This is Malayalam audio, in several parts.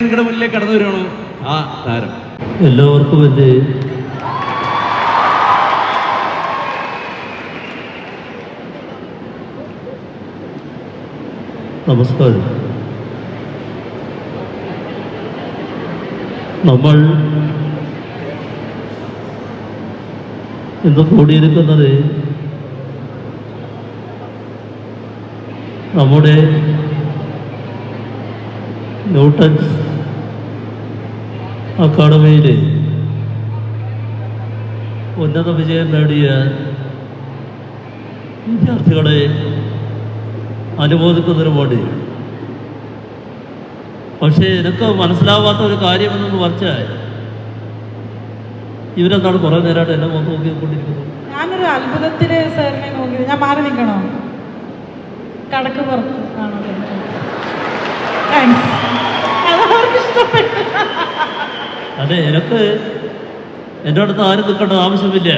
നിങ്ങളുടെ മുന്നിലേക്ക് കടന്നു വരുവാണ്? ആ താരം. എല്ലാവർക്കും എന്റെ നമസ്കാരം. നമ്മൾ ഇന്ന് കൂടിയിരിക്കുന്നത് നമ്മുടെ ന്യൂട്ടൺസ് അക്കാഡമിയിൽ ഉന്നത വിജയം നേടിയ വിദ്യാർത്ഥികളെ അനുമോദിക്കുന്നതിന് വേണ്ടി. പക്ഷേ എനിക്ക് മനസ്സിലാവാത്ത ഒരു കാര്യമെന്ന് പറഞ്ഞാൽ ഇവരെന്താണ് കുറെ നേരമായിട്ട് എന്നെ മുഖത്ത് നോക്കിക്കൊണ്ടിരിക്കുന്നത്? ഞാനൊരു അത്ഭുതത്തിൽ സാറിനെ നോക്കി ഞാൻ മാറി നിൽക്കണോ? കടക്ക് പുറത്ത് ആണോ? അതെ എനിക്ക് എന്റെ അടുത്ത് ആരും നിൽക്കേണ്ട ആവശ്യമില്ല.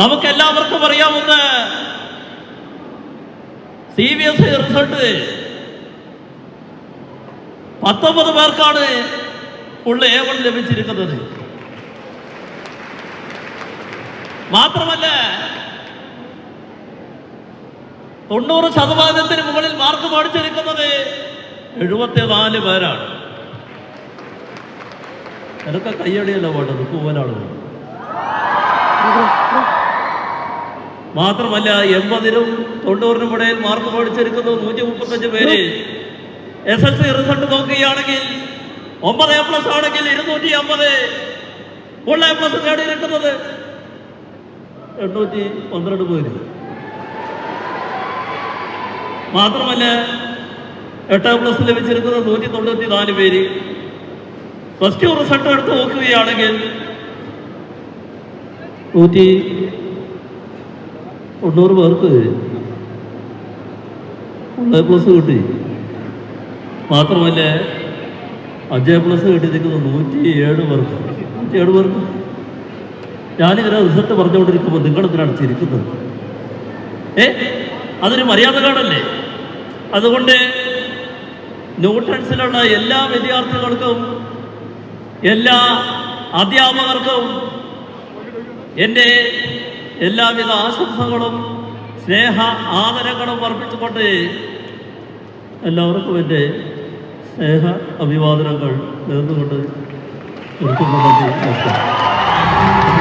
നമുക്കെല്ലാവർക്കും അറിയാവുന്ന C B S E result. പത്തൊമ്പത് പേർക്കാണ് ഫുൾ എ വൺ ലഭിച്ചിരിക്കുന്നത്. മാത്രമല്ല തൊണ്ണൂറ് ശതമാനത്തിന് മുകളിൽ മാർക്ക് മേടിച്ചിരിക്കുന്നത് എഴുപത്തിനാല് പേരാണ്. എനിക്ക് കയ്യടിയല്ല വേണ്ടത് കൂവനാണ് വേണ്ടത് മാത്രമല്ല എൺപതിനും തൊണ്ണൂറിനും ഇടയിൽ മാർക്ക് മേടിച്ചിരിക്കുന്നു നൂറ്റി മുപ്പത്തഞ്ച് പേര്. എസ് എൽ സി റിസൾട്ട് നോക്കുകയാണെങ്കിൽ ഒമ്പത് എ പ്ലസ് ആണെങ്കിൽ ഇരുന്നൂറ്റി അമ്പത്. ഫുൾ എ പ്ലസ് നേടിയിരിക്കുന്നത് എണ്ണൂറ്റി പന്ത്രണ്ട് പേര്. മാത്രമല്ല എട്ട് പ്ലസ് ലഭിച്ചിരിക്കുന്നത് നൂറ്റി തൊണ്ണൂറ്റി നാല് പേര്. പ്ലസ് ടു റിസൾട്ട് എടുത്ത് നോക്കുകയാണെങ്കിൽ നൂറ്റി തൊണ്ണൂറ് പേർക്ക് എ പ്ലസ് കിട്ടി. മാത്രമല്ല അഞ്ച് പ്ലസ് കിട്ടിയിരിക്കുന്നത് നൂറ്റി ഏഴ് പേർക്ക്. നൂറ്റി ഏഴ് പേർക്ക്. ഞാനിങ്ങനെ റിസൾട്ട് പറഞ്ഞുകൊണ്ടിരിക്കുമ്പോൾ നിങ്ങൾ നിങ്ങളെന്തിനാണ് ചിരിക്കുന്നത്? ഏ? അതൊരു മര്യാദ കാണല്ലേ അതുകൊണ്ട് ന്യൂട്രൻസിലുള്ള എല്ലാ വിദ്യാർത്ഥികൾക്കും എല്ലാ അധ്യാപകർക്കും എന്റെ എല്ലാവിധ ആശംസകളും സ്നേഹ ആദരങ്ങളും അർപ്പിച്ചുകൊണ്ട് എല്ലാവർക്കും എന്റെ സ്നേഹ അഭിവാദനങ്ങൾ നേർന്നുകൊണ്ട് നിർത്തുന്നു. നന്ദി നമസ്കാരം.